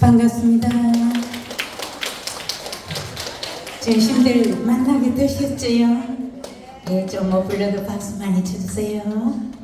반갑습니다. 진심들 만나게 되셨지요? 네, 좀뭐 불러도 박수 많이 쳐주세요.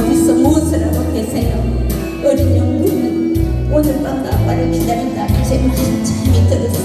어디서 무엇을 하고 계세요? 어린 영부는 오늘 밤도 아빠를 기다린다. 제발 잠이 들었어요.